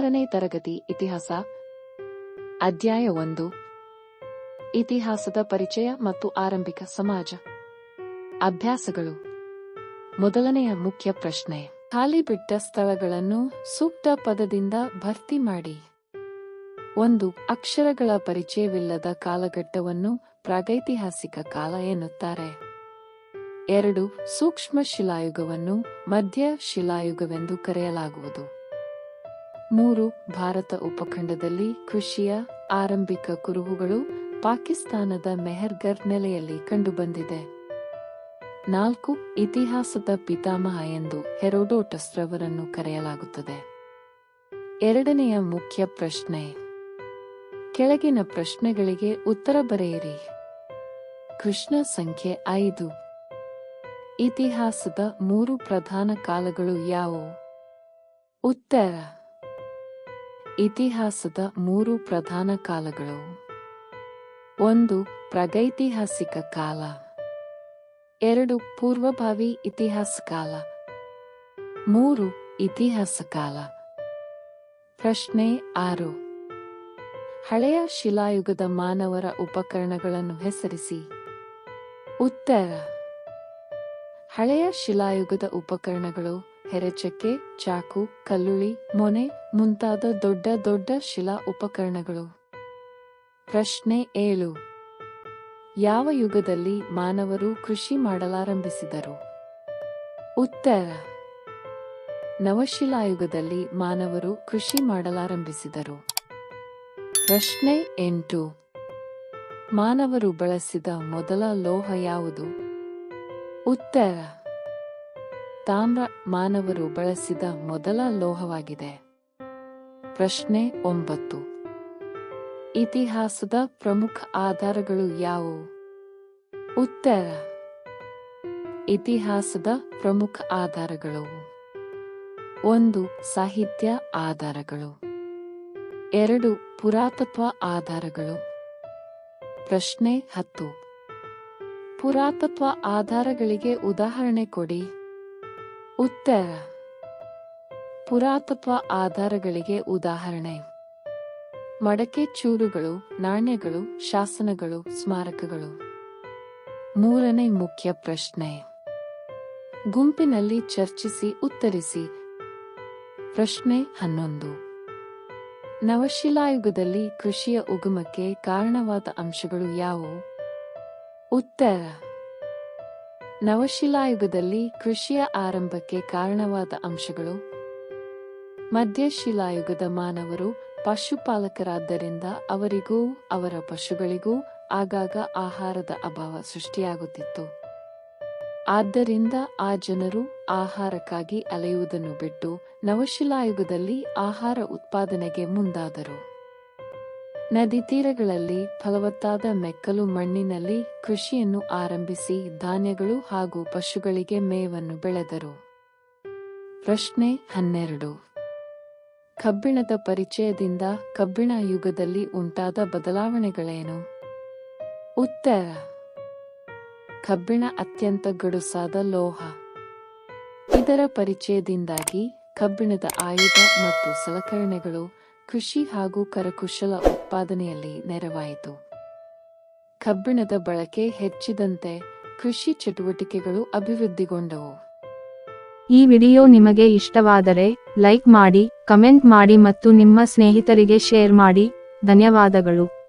ಆರನೇ ತರಗತಿ ಇತಿಹಾಸ. ಅಧ್ಯಾಯ ಒಂದು. ಇತಿಹಾಸದ ಪರಿಚಯ ಮತ್ತು ಆರಂಭಿಕ ಸಮಾಜ. ಅಭ್ಯಾಸಗಳು. ಮೊದಲನೆಯ ಮುಖ್ಯ ಪ್ರಶ್ನೆ. ಖಾಲಿ ಬಿಟ್ಟ ಸ್ಥಳಗಳನ್ನು ಸೂಕ್ತ ಪದದಿಂದ ಭರ್ತಿ ಮಾಡಿ. ಒಂದು, ಅಕ್ಷರಗಳ ಪರಿಚಯವಿಲ್ಲದ ಕಾಲಘಟ್ಟವನ್ನು ಪ್ರಾಗೈತಿಹಾಸಿಕ ಕಾಲ ಎನ್ನುತ್ತಾರೆ. ಎರಡು, ಸೂಕ್ಷ್ಮ ಶಿಲಾಯುಗವನ್ನು ಮಧ್ಯ ಶಿಲಾಯುಗವೆಂದು ಕರೆಯಲಾಗುವುದು. ಮೂರು ಭಾರತ ಉಪಖಂಡದಲ್ಲಿ ಕೃಷಿಯ ಆರಂಭಿಕ ಕುರುಹುಗಳು ಪಾಕಿಸ್ತಾನದ ಮೆಹರ್ಗರ್ ನೆಲೆಯಲ್ಲಿ ಕಂಡುಬಂದಿದೆ. ನಾಲ್ಕು ಇತಿಹಾಸದ ಪಿತಾಮಹ ಎಂದು ಹೆರೋಡೋಟಸ್ ರವರನ್ನು ಕರೆಯಲಾಗುತ್ತದೆ. ಎರಡನೆಯ ಮುಖ್ಯ ಪ್ರಶ್ನೆ. ಕೆಳಗಿನ ಪ್ರಶ್ನೆಗಳಿಗೆ ಉತ್ತರ ಬರೆಯಿರಿ. ಕೃಷ್ಣ ಸಂಖ್ಯೆ ಐದು. ಇತಿಹಾಸದ ಮೂರು ಪ್ರಧಾನ ಕಾಲಗಳು ಯಾವುವು? ಉತ್ತರ. ಇತಿಹಾಸದ ಮೂರು ಪ್ರಧಾನ ಕಾಲಗಳು. ಒಂದು ಪ್ರಗೈತಿಹಾಸಿಕ ಕಾಲ. ಎರಡು ಪೂರ್ವಭಾವಿ ಇತಿಹಾಸ ಕಾಲ. ಮೂರು ಇತಿಹಾಸ ಕಾಲ. ಪ್ರಶ್ನೆ ಆರು. ಹಳೆಯ ಶಿಲಾಯುಗದ ಮಾನವರ ಉಪಕರಣಗಳನ್ನು ಹೆಸರಿಸಿ. ಉತ್ತರ. ಹಳೆಯ ಶಿಲಾಯುಗದ ಉಪಕರಣಗಳು ಹೆರಚಕ್ಕೆ ಚಾಕು, ಕಲ್ಲುಳಿ, ಮೊನೆ ಮುಂತಾದ ದೊಡ್ಡ ದೊಡ್ಡ ಶಿಲಾ ಉಪಕರಣಗಳು. ಪ್ರಶ್ನೆ ಏಳು. ಯಾವ ಯುಗದಲ್ಲಿ ಮಾನವರು ಕೃಷಿ ಮಾಡಲಾರಂಭಿಸಿದರು? ಉತ್ತರ. ನವಶಿಲಾಯುಗದಲ್ಲಿ ಮಾನವರು ಕೃಷಿ ಮಾಡಲಾರಂಭಿಸಿದರು. ಪ್ರಶ್ನೆ ಎಂಟು. ಮಾನವರು ಬಳಸಿದ ಮೊದಲ ಲೋಹ ಯಾವುದು? ಉತ್ತರ. ತಾಮ್ರ ಮಾನವರು ಬಳಸಿದ ಮೊದಲ ಲೋಹವಾಗಿದೆ. ಪ್ರಶ್ನೆ ಒಂಬತ್ತು. ಇತಿಹಾಸದ ಪ್ರಮುಖ ಆಧಾರಗಳು ಯಾವುವು? ಉತ್ತರ. ಇತಿಹಾಸದ ಪ್ರಮುಖ ಆಧಾರಗಳು. ಒಂದು, ಸಾಹಿತ್ಯ ಆಧಾರಗಳು. ಎರಡು, ಪುರಾತತ್ವ ಆಧಾರಗಳು. ಪ್ರಶ್ನೆ ಹತ್ತು. ಪುರಾತತ್ವ ಆಧಾರಗಳಿಗೆ ಉದಾಹರಣೆ ಕೊಡಿ. ಉತ್ತರ. ಪುರಾತತ್ವ ಆಧಾರಗಳಿಗೆ ಉದಾಹರಣೆ. ಮಡಕೆ ಚೂರುಗಳು, ನಾಣ್ಯಗಳು, ಶಾಸನಗಳು, ಸ್ಮಾರಕಗಳು. ಮೂರನೇ ಮುಖ್ಯ ಪ್ರಶ್ನೆ. ಗುಂಪಿನಲ್ಲಿ ಚರ್ಚಿಸಿ ಉತ್ತರಿಸಿ. ಪ್ರಶ್ನೆ ಹನ್ನೊಂದು. ನವಶಿಲಾಯುಗದಲ್ಲಿ ಕೃಷಿಯ ಉಗಮಕ್ಕೆ ಕಾರಣವಾದ ಅಂಶಗಳು ಯಾವುವು? ಉತ್ತರ. ನವಶಿಲಾಯುಗದಲ್ಲಿ ಕೃಷಿಯ ಆರಂಭಕ್ಕೆ ಕಾರಣವಾದ ಅಂಶಗಳು. ಮಧ್ಯಶಿಲಾಯುಗದ ಮಾನವರು ಪಶುಪಾಲಕರಾದ್ದರಿಂದ ಅವರಿಗೂ ಅವರ ಪಶುಗಳಿಗೂ ಆಗಾಗ ಆಹಾರದ ಅಭಾವ ಸೃಷ್ಟಿಯಾಗುತ್ತಿತ್ತು. ಆದ್ದರಿಂದ ಆ ಜನರು ಆಹಾರಕ್ಕಾಗಿ ಅಲೆಯುವುದನ್ನು ಬಿಟ್ಟು ನವಶಿಲಾಯುಗದಲ್ಲಿ ಆಹಾರ ಉತ್ಪಾದನೆಗೆ ಮುಂದಾದರು. ನದಿ ತೀರಗಳಲ್ಲಿ ಫಲವತ್ತಾದ ಮೆಕ್ಕಲು ಮಣ್ಣಿನಲ್ಲಿ ಕೃಷಿಯನ್ನು ಆರಂಭಿಸಿ ಧಾನ್ಯಗಳು ಹಾಗೂ ಪಶುಗಳಿಗೆ ಮೇವನ್ನು ಬೆಳೆದರು. ಪ್ರಶ್ನೆ ಹನ್ನೆರಡು. ಕಬ್ಬಿಣದ ಪರಿಚಯದಿಂದ ಕಬ್ಬಿಣ ಯುಗದಲ್ಲಿ ಉಂಟಾದ ಬದಲಾವಣೆಗಳೇನು? ಉತ್ತರ. ಕಬ್ಬಿಣ ಅತ್ಯಂತ ಗಡುಸಾದ ಲೋಹ. ಇದರ ಪರಿಚಯದಿಂದಾಗಿ ಕಬ್ಬಿಣದ ಆಯುಧ ಮತ್ತು ಸಲಕರಣೆಗಳು ಕೃಷಿ ಹಾಗೂ ಕರಕುಶಲ ಉತ್ಪಾದನೆಯಲ್ಲಿ ನೆರವಾಯಿತು. ಕಬ್ಬಿಣದ ಬಳಕೆ ಹೆಚ್ಚಿದಂತೆ ಕೃಷಿ ಚಟುವಟಿಕೆಗಳು ಅಭಿವೃದ್ಧಿಗೊಂಡವು. ಈ ವಿಡಿಯೋ ನಿಮಗೆ ಇಷ್ಟವಾದರೆ ಲೈಕ್ ಮಾಡಿ, ಕಮೆಂಟ್ ಮಾಡಿ ಮತ್ತು ನಿಮ್ಮ ಸ್ನೇಹಿತರಿಗೆ ಶೇರ್ ಮಾಡಿ. ಧನ್ಯವಾದಗಳು.